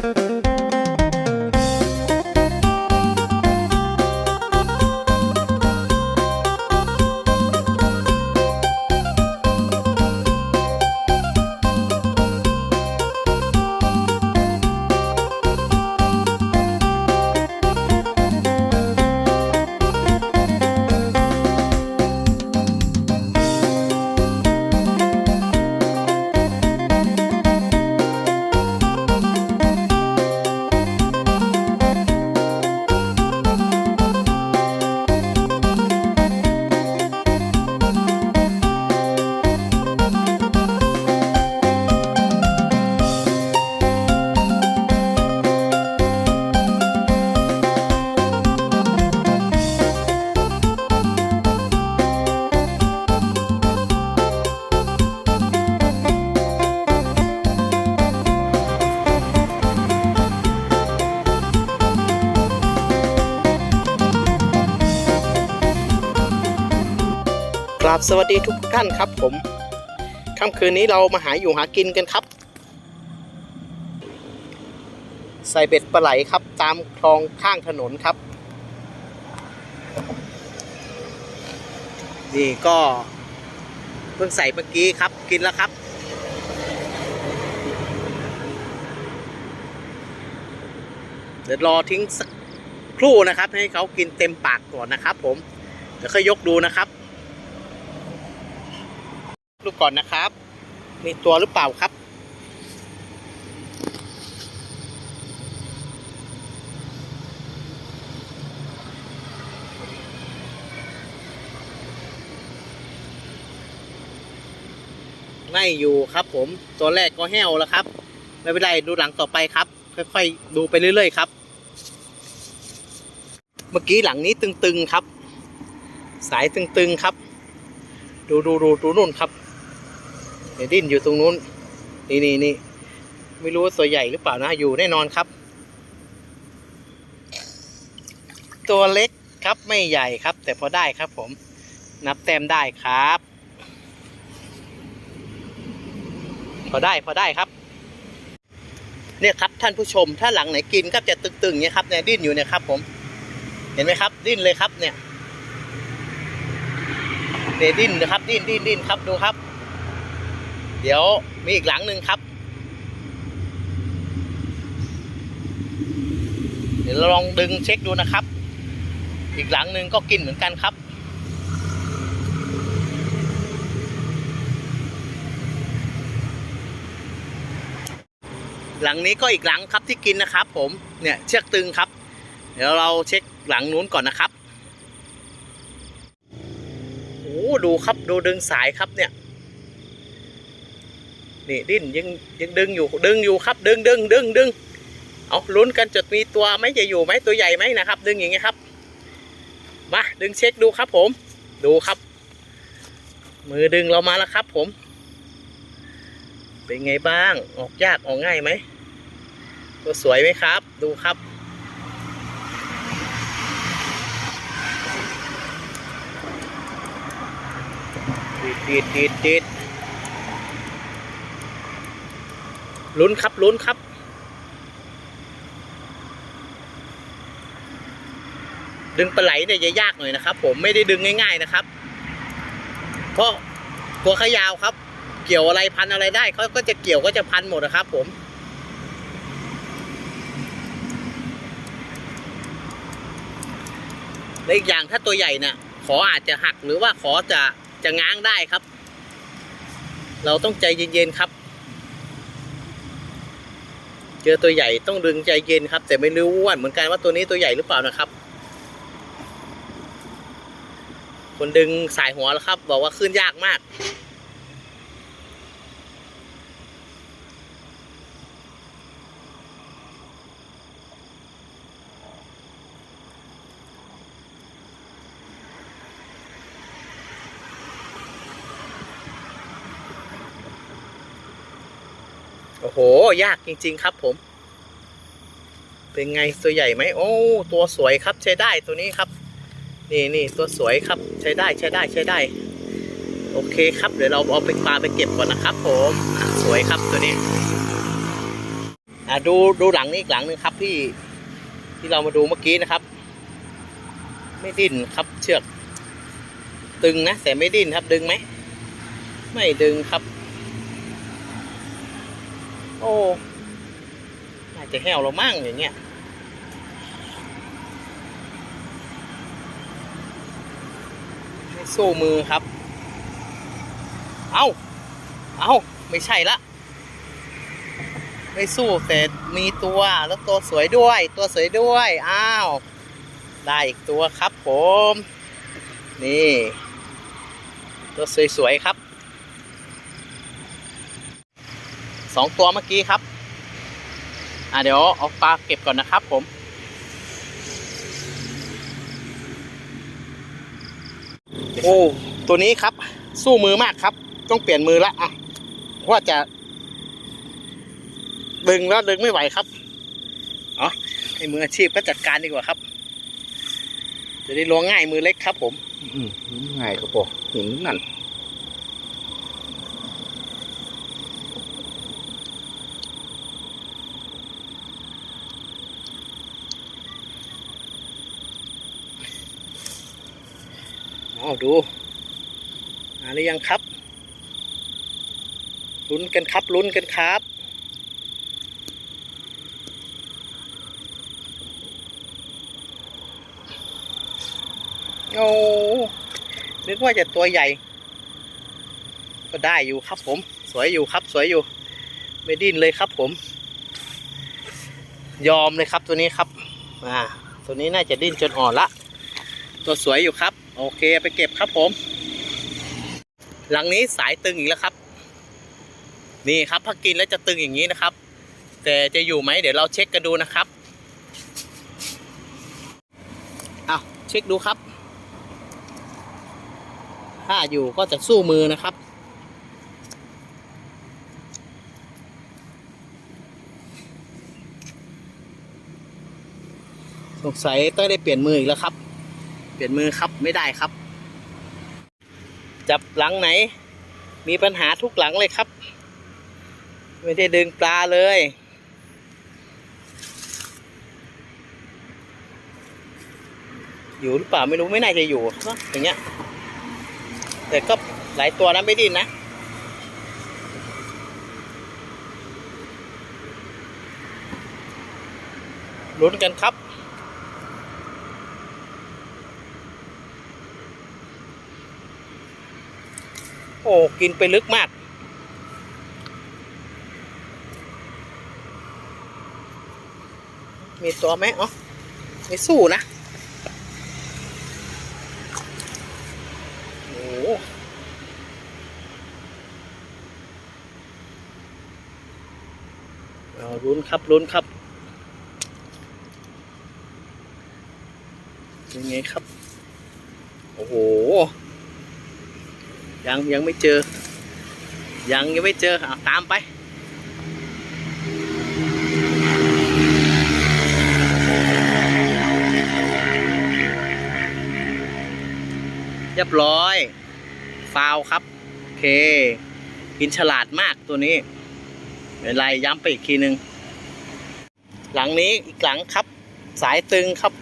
กร สวัสดีทุกท่านครับ ผมค่ำคืนนี้เรามาหาอยู่หากินกันครับ ใส่เบ็ดปลาไหลครับตามคลองข้างถนนครับ นี่ก็เพิ่งใส่เมื่อกี้ครับกินแล้วครับเดี๋ยวรอทิ้งสักครู่นะครับ ให้เขากินเต็มปากก่อนนะครับ ผมเดี๋ยวค่อยยกดูนะครับ ดูก่อนนะครับ มีตัวหรือเปล่าครับ ไม่อยู่ครับผม ตัวแรกก็แห้วแล้วครับ ไม่เป็นไรดูหลังต่อไปครับ ค่อยๆ ดูไปเรื่อยๆครับ เมื่อกี้หลังนี้ตึงๆครับ สายตึงๆครับ ดูดูดูดูนู่นครับ ดี๋ยวดิ้นอยู่ตรงนู้น นี่นี่นี่ไม่รู้ว่าตัวใหญ่หรือเปล่านะ อยู่แน่นอนครับ ตัวเล็กครับไม่ใหญ่ครับ แต่พอได้ครับผม นับแต้มได้ครับ พอได้พอได้ครับ เนี่ยครับท่านผู้ชมถ้าหลังไหนกินก็จะตึงๆเนี่ยครับเนี่ยดิ้นอยู่เนี่ยครับ ผม เห็นไหมครับ ดิ้นเลยครับเนี่ยเนี่ยดิ้นนะครับ ดิ้นดิ้นดิ้นครับดูครับ เดี๋ยวมีอีกหลังหนึ่งครับ เดี๋ยวเราลองดึงเช็คดูนะครับ อีกหลังหนึ่งก็กินเหมือนกันครับ หลังนี้ก็อีกหลังครับที่กินนะครับ ผมเนี่ยเชือกตึงครับ เดี๋ยวเราเช็คหลังนู้นก่อนนะครับโอ้ดูครับดูดึงสายครับเนี่ย นี่ดิ้นยังยังดึงอยู่ดึงอยู่ครับ ดึงดึงดึงดึงเอาลุ้นกันจะมีตัวไหมจะอยู่ไหมตัวใหญ่ไหมนะครับ ดึงอย่างเงี้ยครับ มาดึงเช็คดูครับผม ดูครับ มือดึงเรามาแล้วครับ ผม เป็นไงบ้าง ออกยากออกง่ายไหมตัวสวยไหมครับ ดูครับดีดดีดดีดดีด ลุ้นครับลุ้นครับ ดึงปลาไหลเนี่ยจะยากหน่อยนะครับ ผมไม่ได้ดึงง่าย ๆนะครับ เพราะตัวขยาวครับ เกี่ยวอะไรพันอะไรได้เขาก็จะเกี่ยวก็จะพันหมดนะครับ ผมและอีกอย่างถ้าตัวใหญ่น่ะขออาจจะหักหรือว่าขอจะจะง้างได้ครับ เราต้องใจเย็นๆครับ เจอตัวใหญ่ต้องดึงใจเย็นครับ แต่ไม่รู้ว่าเหมือนกันว่าตัวนี้ตัวใหญ่หรือเปล่านะครับ คนดึงสายหัวแล้วครับ บอกว่าขึ้นยากมาก โอ้โห ยากจริง ๆ ครับผม เป็นไงตัวใหญ่ไหม โอ้ ตัวสวยครับใช้ได้ตัวนี้ครับ นี่นี่ตัวสวยครับใช้ได้ใช้ได้ใช้ได้ โอเคครับ เดี๋ยวเราเอาไปปลาไปเก็บก่อนนะครับ ผมสวยครับตัวนี้อ่ดูดูหลังนี้อีกหลังหนึ่งครับที่ที่เรามาดูเมื่อกี้นะครับ ไม่ดิ้นครับเชือก ตึงนะแต่ไม่ดิ้นครับดึงไหม ไม่ดึงครับ โอ้น่าจะแห้วเรามั่งอย่างเงี้ยสู้มือครับ เอาเอาไม่ใช่ละ ไม่สู้แต่มีตัวแล้วตัวสวยด้วย ตัวสวยด้วย อ้าว ได้อีกตัวครับผม นี่ ตัวสวยๆครับ สองตัวเมื่อกี้ครับ อ่าเดี๋ยวเอาปลาเก็บก่อนนะครับผม โอ้ ตัวนี้ครับ สู้มือมากครับ ต้องเปลี่ยนมือละอะว่าจะ ดึงแล้วดึงไม่ไหวครับเอ๋อให้มืออาชีพก็จัดการดีกว่าครับ จะได้ล้วงง่ายมือเล็กครับผมอืมง่ายครับผมหินนั่น เอาดูมาหรือยังครับ ลุ้นกันครับลุ้นกันครับโอ้นึกว่าจะตัวใหญ่ ก็ได้อยู่ครับผม สวยอยู่ครับ สวยอยู่ ไม่ดิ้นเลยครับผม ยอมเลยครับตัวนี้ครับ อ่า ตัวนี้น่าจะดิ้นจนอ่อนละ ตัวสวยอยู่ครับ โอเคไปเก็บครับผม หลังนี้สายตึงอีกแล้วครับ นี่ครับถ้ากินแล้วจะตึงอย่างนี้นะครับ แต่จะอยู่ไหมเดี๋ยวเราเช็คกันดูนะครับเอาเช็คดูครับ ถ้าอยู่ก็จะสู้มือนะครับสงสัยต้องได้เปลี่ยนมืออีกแล้วครับ ลี่ยนมือครับไม่ได้ครับ จับหลังไหน มีปัญหาทุกหลังเลยครับ ไม่ได้ดึงปลาเลยอยู่หรือเปล่าไม่รู้ไม่น่าจะอยู่เนอะอย่างเงี้ย แต่ก็หลายตัวนะไม่ดิ้นนะลุ้นกันครับ โอ้กินไปลึกมาก มีตัวไหมอ๋อไม่สู้นะโอ้เอาลุ้นครับลุ้นครับยังไงครับ โอ้โห ยังยังไม่เจอ ยังยังไม่เจออะตามไปเรียบร้อย ฟาวครับ โอเค กินฉลาดมากตัวนี้ไม่เป็นไรย้ำไปอีกทีหนึ่งหลังนี้อีกหลังครับ สายตึงครับ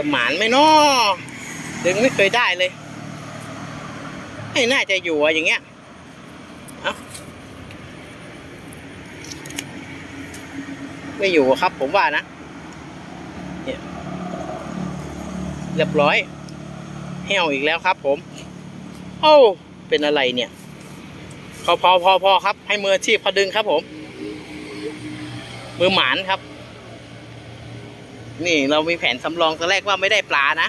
จะหมานไหมนาะดึงไม่เคยได้เลย ไม่น่าจะอยู่อะอย่างเงี้ยเอาไม่อยู่ครับผมว่านะเนี่ยเรียบร้อยเหี่ยวอีกแล้วครับ ผม โอ้เป็นอะไรเนี่ยพอพอพอพอครับ ให้มืออาชีพเขาดึงครับผม มือหมานครับ นี่เรามีแผนสำรองตอนแรกว่าไม่ได้ปลานะ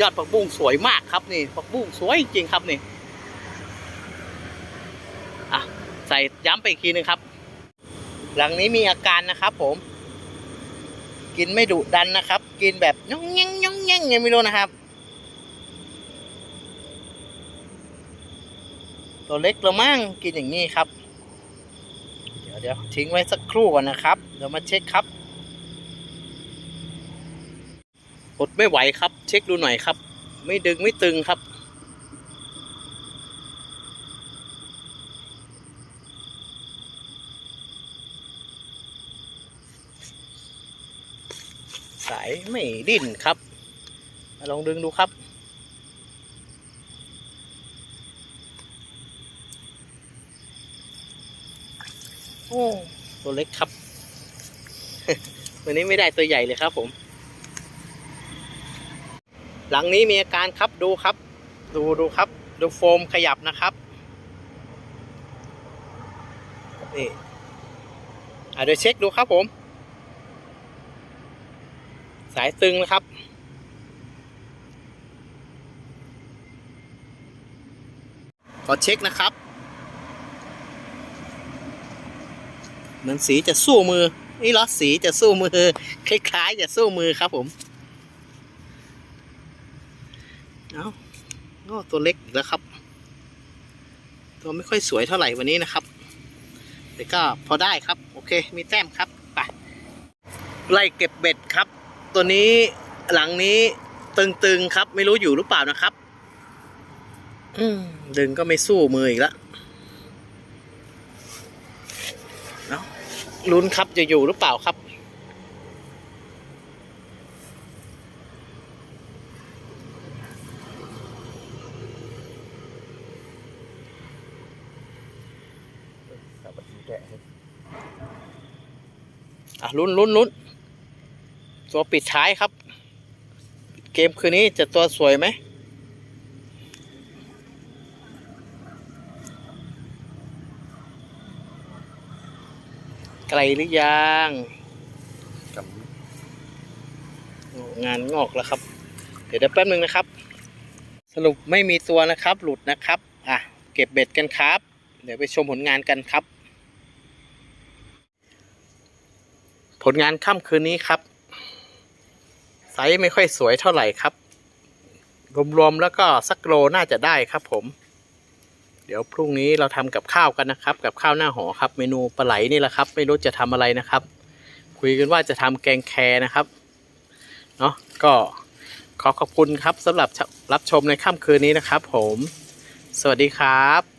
ยอดผักบุ้งสวยมากครับนี่ผักบุ้งสวยจริงครับนี่อะใส่ย้ำไปอีกทีนึงครับ หลังนี้มีอาการนะครับ ผม กินไม่ดุดันนะครับ กินแบบย่องแง่งย่องแง่งไงไม่รู้นะครับ ตัวเล็กละมั่งกินอย่างนี้ครับ เดี๋ยวเดี๋ยวทิ้งไว้สักครู่ก่อนนะครับ เดี๋ยวมาเช็คครับ กดไม่ไหวครับ เช็คดูหน่อยครับ ไม่ดึงไม่ตึงครับ สายไม่ดิ้นครับ ลองดึงดูครับโอ้ตัวเล็กครับ วันนี้ไม่ได้ตัวใหญ่เลยครับผม หลังนี้มีอาการครับดูครับ ดูดูครับ ดูโฟมขยับนะครับนี่อะเดี๋ยวเช็คดูครับผม สายตึงนะครับ ขอเช็คนะครับ เหมือนสีจะสู้มือ นี่ล้อสีจะสู้มือ คล้ายๆจะสู้มือครับผม เอาโอ้ตัวเล็กอีกแล้วครับ ตัวไม่ค่อยสวยเท่าไหร่วันนี้นะครับ แต่ก็พอได้ครับ โอเค มีแต้มครับไปไล่เก็บเบ็ดครับ ตัวนี้หลังนี้ตึงๆครับ ไม่รู้อยู่หรือเปล่านะครับ อืมดึงก็ไม่สู้มืออีกแล้วเนาะลุ้นครับจะอยู่หรือเปล่าครับ อะลุ้นลุ้นลุ้นตัวปิดท้ายครับ เกมคืนนี้จะตัวสวยไหมไกลหรือยังงานงอกแล้วครับเดี๋ยวเดี๋ยวแป๊บนึงนะครับ สรุปไม่มีตัวนะครับ หลุดนะครับ อะ เก็บเบ็ดกันครับ เดี๋ยวไปชมผลงานกันครับ ผลงานค่ำคืนนี้ครับไซส์ไม่ค่อยสวยเท่าไหร่ครับ รวมๆแล้วก็สักโลน่าจะได้ครับผม เดี๋ยวพรุ่งนี้เราทำกับข้าวกันนะครับ กับข้าวหน้าหอครับ เมนูปลาไหลนี่แหละครับ ไม่รู้จะทำอะไรนะครับ คุยกันว่าจะทำแกงแครนะครับเนาะก็ขอขอบคุณครับสำหรับรับชมในค่ำคืนนี้นะครับ ผม สวัสดีครับ